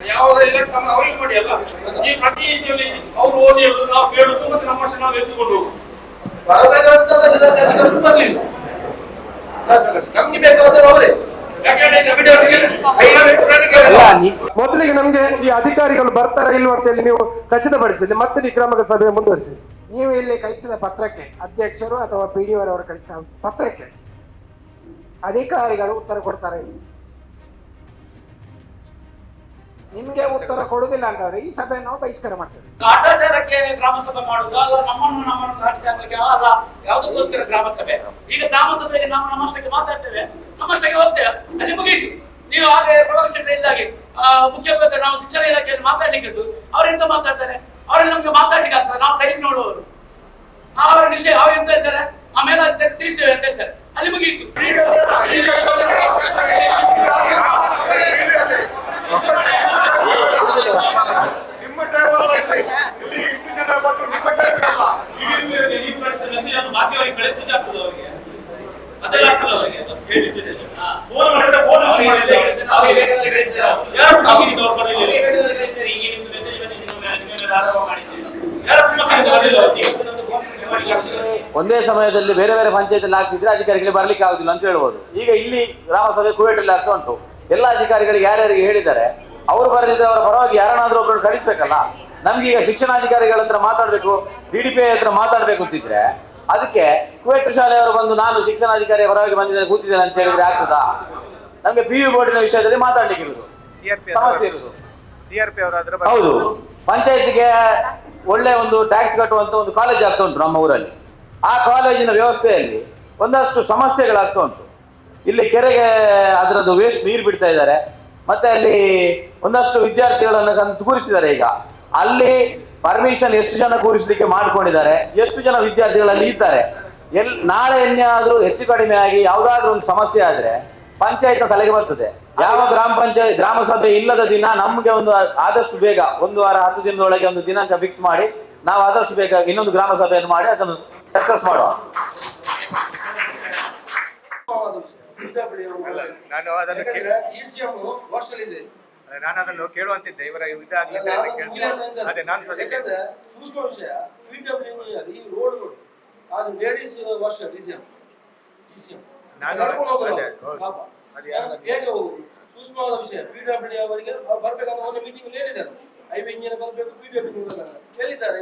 ಯಾವ ಎಲೆಕ್ಷನ್ ಅವರಿಗೆ ಮಾಡಿ ಅಲ್ಲ? ಈ ಪ್ರತಿ ಇದರಲ್ಲಿ ಅವ್ರು ಓದಿ ಹೇಳುದು ನಾವು ಕೇಳುದು ಮತ್ತೆ ನಮ್ಮ ಅಷ್ಟೇ ನಾವು ಎದ್ದುಕೊಂಡು ಹೋಗುದು. ಬರಬೇಕಾದಂತ ಜಿಲ್ಲಾಧಿಕಾರಿಗಳು ಬರ್ಲಿಲ್ಲ ನಮ್ಗೆ ಬೇಕಾದ್ರೆ ಅವರೇ. ಯಾಕಂದ್ರೆ ಕಮಿಟಿ ಅವರಿಗೆ? ಐನೂರು ರೂಪಾಯಿ ನೀ- ಮೊದಲಿಗೆ ನಮ್ಗೆ ಈ ಅಧಿಕಾರಿಗಳು ಬರ್ತಾರ ಇಲ್ವ ಅಂತ ಹೇಳಿ ನೀವು ಖಚಿತಪಡಿಸಿ ಮತ್ತೆ ಈ ಕ್ರಮಕ್ಕೆ ಸಭೆ ಮುಂದುವರಿಸಿ. ನೀವು ಇಲ್ಲಿ ಕಳಿಸಿದ ಪತ್ರಕ್ಕೆ ಅಧ್ಯಕ್ಷರು ಅಥವಾ ಪಿ ಡಿ ಅವರು ಕಳಿಸಿದ ಪತ್ರಕ್ಕೆ ಅಧಿಕಾರಿಗಳು ಉತ್ತರ ಕೊಡ್ತಾರೆ. ನಿಮ್ಗೆ ಉತ್ತರ ಕೊಡುದಿಲ್ಲ ಅಂತಂದ್ರೆ ಈ ಸಭೆ ನಾವು ಬಹಿಷ್ಕಾರ ಮಾಡ್ತೇವೆ ಕಾಟಾಚಾರಕ್ಕೆ ಗ್ರಾಮ ಸಭೆ ಮಾಡುದು ಅಲ್ಲ ನಮ್ಮನ್ನು ನಮ್ಮನ್ನು ದಾಟಿಸಿ ಹಾಕ್ಲಿಕ್ಕೆ ಅಲ್ಲ ಯಾವುದಕ್ಕೋಸ್ಕರ ಗ್ರಾಮ ಸಭೆ ಈಗ ಗ್ರಾಮ ಸಭೆಯಲ್ಲಿ ನಾವು ನಮ್ಮಷ್ಟಕ್ಕೆ ಮಾತಾಡ್ತೇವೆ ನಮ್ಮಷ್ಟಕ್ಕೆ ಹೋಗ್ತೇವೆ ಅಲ್ಲಿ ಮುಗಿಯಿತು ನೀವು ಹಾಗೆ ಪ್ರೊಫೆಷನ್ ಇಲ್ಲಾಗಿ ಮುಖ್ಯಮಂತ್ರಿ ನಾವು ಶಿಕ್ಷಣ ಇಲಾಖೆಯಲ್ಲಿ ಮಾತಾಡ್ಲಿಕ್ಕೆ ಇಟ್ಟು ಅವರೆಂತ ಮಾತಾಡ್ತಾರೆ ಅವರಲ್ಲಿ ನಮ್ಗೆ ಮಾತಾಡ್ಲಿಕ್ಕೆ ಆಗ್ತದೆ ನಾವು ಟೈಮ್ ನೋಡುವವರು ಅವರ ವಿಷಯ ಅವ್ರು ಎಂತ ಹೇಳ್ತಾರೆ ಆಮೇಲೆ ಅದಕ್ಕೆ ತಿಳಿಸ್ತೇವೆ ಅಂತ ಹೇಳ್ತಾರೆ ಅಲ್ಲಿ ಮುಗಿಯಿತು ಟೇಬಲ್ ಅಲ್ಲಿ ಇಲ್ಲಿ ಇಷ್ಟು ಜನ ಬಂದ್ರು ನಿಮ್ಮ ಟೇಬಲ್ ಅಲ್ಲ ಈ ಕಳಿಸಿದ message ಅನ್ನು ಮಾಧ್ಯಮಕ್ಕೆ ಕಳಿಸ್ಲಿಕ್ಕೆ ಆಗ್ತದೆ ಅವರಿಗೆ ಅದೆಲ್ಲ ಆಗ್ತದೆ ಅವರಿಗೆ ಫೋನ್ ಮಾಡಿದ್ರೆ ಫೋನ್ ಯಾರು ಕಾಮಿಡಿ ಅವ್ರು ಬರಲಿಲ್ಲ ಯಾರು ನಿಮ್ಮ ಕಡೆಯಿಂದ ಬರಲಿಲ್ಲ ಅವರಿಗೆ ಒಂದೇ ಸಮಯದಲ್ಲಿ ಬೇರೆ ಬೇರೆ ಪಂಚಾಯತ್ ಆಗ್ತಿದ್ರೆ ಅಧಿಕಾರಿಗಳಿಗೆ ಬರ್ಲಿಕ್ಕೆ ಆಗುದಿಲ್ಲ ಅಂತ ಹೇಳ್ಬೋದು. ಈಗ ಇಲ್ಲಿ ಗ್ರಾಮ ಸಭೆ ಕುವೇಟಲ್ಲಿ ಆಗ್ತಾ ಉಂಟು. ಎಲ್ಲ ಅಧಿಕಾರಿಗಳಿಗೆ ಯಾರ್ಯಾರಿಗೆ ಹೇಳಿದ್ದಾರೆ ಅವರು ಬರೆದಿದ್ರೆ ಅವರ ಪರವಾಗಿ ಯಾರನ್ನಾದ್ರೂ ಒಬ್ಬರು ಕಳಿಸ್ಬೇಕಲ್ಲ? ನಮ್ಗೆ ಈಗ ಶಿಕ್ಷಣಾಧಿಕಾರಿಗಳ ಹತ್ರ ಮಾತಾಡಬೇಕು ಡಿ ಡಿ ಪಿ ಹತ್ರ ಮಾತಾಡಬೇಕು ಅಂತಿದ್ರೆ ಅದಕ್ಕೆ ಕುವೆಟ್ ಶಾಲೆಯವರು ಬಂದು ನಾನು ಶಿಕ್ಷಣಾಧಿಕಾರಿಯ ಪರವಾಗಿ ಬಂದಿದ್ದೇನೆ ಕೂತಿದ್ದೇನೆ ಅಂತ ಹೇಳಿದ್ರೆ ಆಗ್ತದಾ? ನಮ್ಗೆ ಪಿ ಯು ಬೋರ್ಡಿನ ವಿಷಯದಲ್ಲಿ ಮಾತಾಡ್ಲಿಕ್ಕೆ ಇರುದು ಸಮಸ್ಯೆ ಇರುದು. ಸಿಆರ್ಪಿ ಅವರಾದ್ರೆ ಹೌದು. ಪಂಚಾಯತ್ಗೆ ಒಳ್ಳೆ ಒಂದು ಟ್ಯಾಕ್ಸ್ ಕಟ್ಟುವಂತ ಒಂದು ಕಾಲೇಜ್ ಆಗ್ತಾ ಉಂಟು ನಮ್ಮ ಊರಲ್ಲಿ. ಆ ಕಾಲೇಜಿನ ವ್ಯವಸ್ಥೆಯಲ್ಲಿ ಒಂದಷ್ಟು ಸಮಸ್ಯೆಗಳಾಗ್ತಾ ಉಂಟು. ಇಲ್ಲಿ ಕೆರೆಗೆ ಅದರದ್ದು ವೇಸ್ಟ್ ನೀರು ಬಿಡ್ತಾ ಇದ್ದಾರೆ. ಮತ್ತೆ ಅಲ್ಲಿ ಒಂದಷ್ಟು ವಿದ್ಯಾರ್ಥಿಗಳನ್ನು ಕೂರಿಸಿದ್ದಾರೆ ಈಗ. ಅಲ್ಲಿ ಪರ್ಮಿಷನ್ ಎಷ್ಟು ಜನ ಕೂರಿಸಲಿಕ್ಕೆ ಮಾಡ್ಕೊಂಡಿದ್ದಾರೆ ಎಷ್ಟು ಜನ ವಿದ್ಯಾರ್ಥಿಗಳಲ್ಲಿ ಇದ್ದಾರೆ. ಎಲ್ ನಾಳೆ ಎನ್ನೆಯಾದ್ರೂ ಹೆಚ್ಚು ಕಡಿಮೆ ಆಗಿ ಯಾವುದಾದ್ರೂ ಒಂದು ಸಮಸ್ಯೆ ಆದ್ರೆ ಪಂಚಾಯತ್ ತಲೆಗೆ ಬರ್ತದೆ. ಯಾವ ಗ್ರಾಮ ಪಂಚಾಯತ್ ಗ್ರಾಮ ಸಭೆ ಇಲ್ಲದ ದಿನ ನಮ್ಗೆ ಒಂದು ಆದಷ್ಟು ಬೇಗ ಒಂದು ವಾರ ಹತ್ತು ದಿನದೊಳಗೆ ಒಂದು ದಿನಾಂಕ ಫಿಕ್ಸ್ ಮಾಡಿ ನಾವು ಆದಷ್ಟು ಬೇಗ ಇನ್ನೊಂದು ಗ್ರಾಮ ಸಭೆಯನ್ನು ಮಾಡಿ ಅದನ್ನು ಸಕ್ಸಸ್ ಮಾಡುವ ನಾನು ಅದನ್ನು ಕೇ- ಹಾಸ್ಟೆಲ್ ಇದೆ. ನಾನು ಅದನ್ನು ಕೇಳುವಂತಿದ್ದೆ. ಇವರ ಇದಾಗಲಿಲ್ಲ. ಅದೇ ನಾನು ಸೂಕ್ಷ್ಮ ವಿಷಯ PWD ಈ ರೋಡ್ಗಳು ಅದು ಲೇಡೀಸ್ ಹಾಸ್ಟೆಲ್ ಡಿ ಸಿ ನಾನು- ನಡ್ಕೊಂಡು ಹೋಗೋದು ಅದೇ, ಯಾರು ಹೋಗುದು. ಸೂಕ್ಷ್ಮವಾದ ವಿಷಯ. ಪಿಡಬ್ಲ್ಯೂ ಅವರಿಗೆ ಬರ್ಬೇಕಾದ್ರೆ ಒಂದು ಮೀಟಿಂಗ್ ಹೇಳಿದೆ ಐ ಬಿ ಇಂಜಿನಿಯರ್ ಬರಬೇಕು ಬರ್ಬೇಕು ಪಿಡಬ್ಲ್ಯೂ ಹೇಳಿದ್ದಾರೆ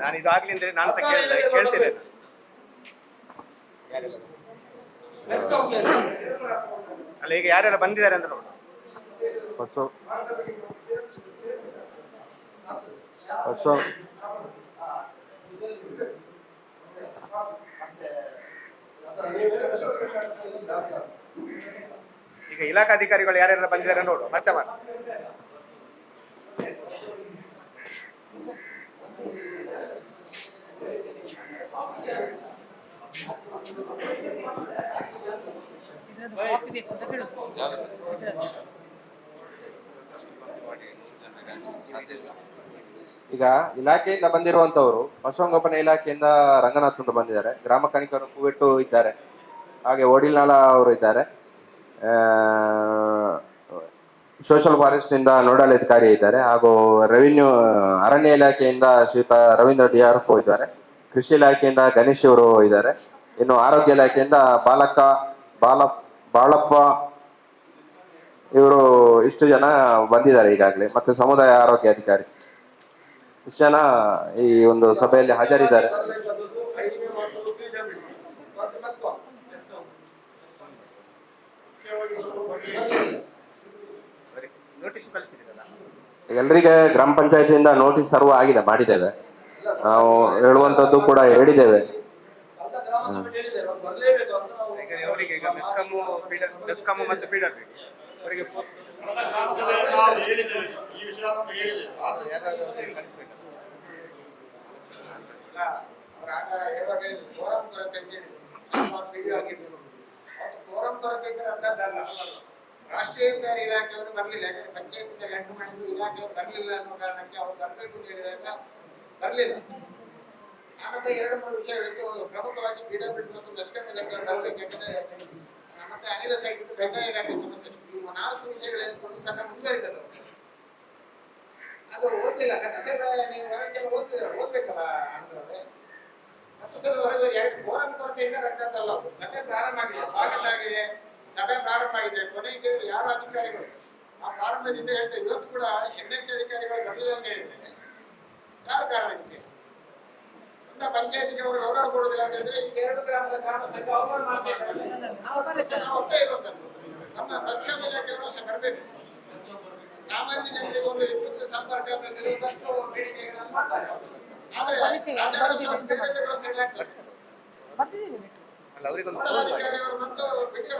ನಾನು ಇದಾಗ್ಲಿಂದ್ರೆ ನಾನು ಸಹ ಕೇಳ್ತೇನೆ. ಅಲ್ಲ. ಈಗ ಯಾರೆಲ್ಲ ಬಂದಿದ್ದಾರೆ ಅಂತ ನೋಡೋಣ ಈಗ ಇಲಾಖಾಧಿಕಾರಿಗಳು ಯಾರೆಲ್ಲ ಬಂದಿದ್ದಾರೆ ನೋಡು ಮತ್ತೆ ಮಾತು ಈಗ ಇಲಾಖೆಯಿಂದ ಬಂದಿರುವಂತವರು ಪಶುಸಂಗೋಪನೆ ಇಲಾಖೆಯಿಂದ ರಂಗನಾಥ್ ಬಂದಿದ್ದಾರೆ. ಗ್ರಾಮ ಕಣಿಕರು ಕುವೆಟ್ಟು ಇದ್ದಾರೆ. ಹಾಗೆ ಓಡಿಲ್ನಾಳ ಅವರು ಇದ್ದಾರೆ. ಸೋಷಲ್ ಫಾರೆಸ್ಟ್ ಇಂದ ನೋಡಲ್ ಅಧಿಕಾರಿ ಇದ್ದಾರೆ. ಹಾಗೂ ರೆವಿನ್ಯೂ ಅರಣ್ಯ ಇಲಾಖೆಯಿಂದ ಶ್ರೀಯುತ ರವೀಂದ್ರ ಡಿ ಆರ್ ಎಫ್ ಇದ್ದಾರೆ. ಕೃಷಿ ಇಲಾಖೆಯಿಂದ ಗಣೇಶ್ ಅವರು ಇದ್ದಾರೆ. ಇನ್ನು ಆರೋಗ್ಯ ಇಲಾಖೆಯಿಂದ ಬಾಲಕ, ಬಾಲ, ಬಾಳಪ್ಪ ಇವರು ಇಷ್ಟು ಜನ ಬಂದಿದ್ದಾರೆ ಈಗಾಗಲೇ. ಮತ್ತೆ ಸಮುದಾಯ ಆರೋಗ್ಯ ಅಧಿಕಾರಿ. ಜನ ಈ ಒಂದು ಸಭೆಯಲ್ಲಿ ಹಾಜರಿದ್ದಾರೆ. ಎಲ್ರಿಗೆ ಗ್ರಾಮ ಪಂಚಾಯತಿಯಿಂದ ನೋಟಿಸ್ ಸರ್ವ್ ಆಗಿದೆ, ಮಾಡಿದ್ದೇವೆ. ನಾವು ಹೇಳುವಂತದ್ದು ಕೂಡ ಹೇಳಿದ್ದೇವೆ. ಅಂತ ಅವರಿಗೆ ಕೋರಂ ಕೊರತೆ ಇದ್ರೆ ರಾಷ್ಟ್ರೀಯ ಇಲಾಖೆ ಇಲಾಖೆಯವರು ಬರಲಿಲ್ಲ. ಯಾಕಂದ್ರೆ ಪಂಚಾಯತ್ ಹೆಣ್ಣು ಮಾಡಿದ್ರು ಇಲಾಖೆಯವರು ಬರಲಿಲ್ಲ ಅನ್ನೋ ಕಾರಣಕ್ಕೆ ಅವ್ರು ಬರಬೇಕು ಅಂತ ಹೇಳಿದಾಗ ಬರಲಿಲ್ಲ. ಆನಂತರ ಎರಡು ಮೂರು ವಿಷಯ ಹೇಳಿದ್ದು ಪ್ರಮುಖವಾಗಿ ಬಿಡಬಿಟ್ಟು ಮತ್ತು ಲಕ್ಷ ಇಲಾಖೆ ಬರಬೇಕು. ಯಾಕಂದ್ರೆ ಮತ್ತೆ ಅನಿಲ ಸೈಟ್ ಕಂದಾಯ ಇಲಾಖೆ ಸಮಸ್ಯೆ. ಈ ನಾಲ್ಕು ವಿಷಯಗಳು ಸಣ್ಣ ಮುಂದುವರಿತದ ಅದು ಓದ್ಲಿಲ್ಲ ಕಥಸಭೆ ನೀವು ಹೊರಗೆಲ್ಲ ಓದ್ತಿದ್ರ ಓದ್ಬೇಕಲ್ಲ ಅಂದ್ರೆ ಕಥಸಭೆ ಹೊರಗೆ ಯಾಕೆ ಫೋರಂ ಕೊರತೆಯಿಂದ ಅಂತ ಅದು ಸಭೆ ಪ್ರಾರಂಭ ಆಗಿದೆ ಸ್ವಾಗತ ಆಗಿದೆ ಸಭೆ ಪ್ರಾರಂಭ ಆಗಿದೆ. ಕೊನೆಗೆ ಯಾರು ಅಧಿಕಾರಿಗಳು? ಆ ಪ್ರಾರಂಭದಿಂದ ಹೇಳ್ತಾ ಇವತ್ತು ಕೂಡ ಎನ್ ಎಚ್ ಅಧಿಕಾರಿಗಳು ಬರಲಿಲ್ಲ ಅಂತ ಹೇಳಿದ್ರೆ ಯಾರು ಕಾರಣ ಇದಕ್ಕೆ? ಪಂಚಾಯತಿಗೆ ಅವರು ಗೌರವ ಕೊಡುದಿಲ್ಲ ಅಂತ ಹೇಳಿದ್ರೆ ಈಗ ಎರಡು ಗ್ರಾಮದ ಗ್ರಾಮಸ್ಥರಿಗೆ ಅವಮಾನ ಮಾಡ್ತಾ ಇದ್ದಾರೆ. ನಾವು ಒತ್ತಾಯ ಇರುವಂತದ್ದು. ನಮ್ಮ ಬಸ್ಕಮ್ ಇಲಾಖೆಯವರು ವರ್ಷ ಬರಬೇಕು. ಸಾಮಾನ್ಯ ಜನರಿಗೆ ಒಂದು ವಿದ್ಯುತ್ ಸಂಪರ್ಕ ಬೇಕಾಗಿರುವುದಷ್ಟು ಬೇಡಿಕೆಗಳನ್ನು ಮಾಡ್ತಾರೆ ಆದ್ರೆ ರಾಜಾರೋಷ ಬೇರೆ ಬೇರೆ ವ್ಯವಸ್ಥೆಗಳಾಗ್ತದೆ ನೋಡಲ್ ಅಧಿಕಾರಿಯವರು ಬಂದು ಬಿಟ್ಟರು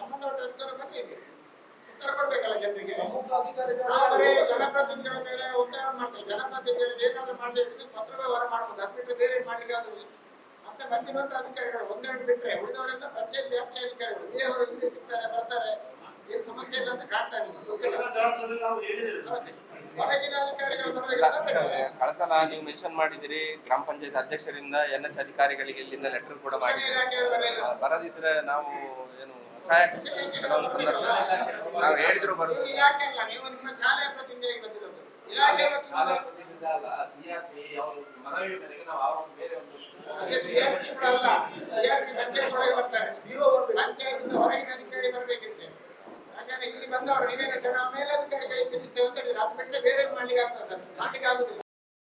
ಸಂಬಂಧಪಟ್ಟ ಅಧಿಕಾರಿ ಬಂದಿದೆ ಉತ್ತರ ಕೊಡ್ಬೇಕಲ್ಲ ಜನರಿಗೆ. ಜನಪ್ರತಿನಿಧಿಗಳ ಮೇಲೆ ಒತ್ತಾಯ ಮಾಡ್ತಾರೆ. ಜನಪ್ರತಿನಿಧಿಗಳು ಏನಾದ್ರೂ ಮಾಡಲಿಕ್ಕೆ ಪತ್ರ ವ್ಯವಹಾರ ಮಾಡ್ಬೋದು ಅದು ಬಿಟ್ಟರೆ ಬೇರೆ ಮಾಡ್ಲಿಕ್ಕೆ ಆಗುದಿಲ್ಲ ಮತ್ತೆ ಅಧಿಕಾರಿಗಳು ಒಂದೆರಡು ಬಿಟ್ಟರೆ ಉಳಿದವರೆಲ್ಲ ಪಂಚಾಯತ್ ವ್ಯಾಪ್ತಿ ಅಧಿಕಾರಿಗಳು ಇಲ್ಲಿ ಅವರು ಇಲ್ಲಿ ಸಿಗ್ತಾರೆ ಬರ್ತಾರೆ ಏನು ಸಮಸ್ಯೆ ಇಲ್ಲ ಅಂತ ಕಾಣ್ತಾ ಇಲ್ಲ. ಗೊತ್ತಿಲ್ಲ ನಾ ಹೊರಗಿನ ಅಧಿಕಾರಿಗಳು ಬರ್ಬೇಕಾದ್ರೆ ಬರ್ಬೇಕು. ಕಳಸಲ ನೀವು ಮೆನ್ಷನ್ ಮಾಡಿದಿರಿ ಗ್ರಾಮ ಪಂಚಾಯತ್ ಅಧ್ಯಕ್ಷರಿಂದ ಎನ್ ಎಚ್ ಅಧಿಕಾರಿಗಳಿಗೆ ಇಲ್ಲಿಂದ ಲೆಟರ್ ಕೂಡ ಮಾಡಿ ಬರದಿದ್ರೆ ನಾವು ಏನು ಸಹಾಯ ನಾವು ಹೇಳಿದ್ರು ನೀವು ಬರೋದು ಇಲಾಖೆ ಸಿಆರ್ಪಿ ಕೂಡ ಅಲ್ಲ. ಹೊರಗಿನ ಅಧಿಕಾರಿ ಬರಬೇಕಿತ್ತೆ. ಹಾಗಾದ್ರೆ ಇಲ್ಲಿ ಬಂದವರು ನೀವೇನು ನಾವು ಮೇಲಧಿಕಾರಿಗಳಿಗೆ ತಿಳಿಸ್ತೇವೆ ಅಂತ ಹೇಳಿದ್ರೆ ಅದ್ ಬೇರೆ ಮಾಡ್ಲಿಕ್ಕೆ ಆಗ್ತದೆ ಸರ್? ಮಾಡ್ಲಿಕ್ಕೆ ಆಗುದಿಲ್ಲ.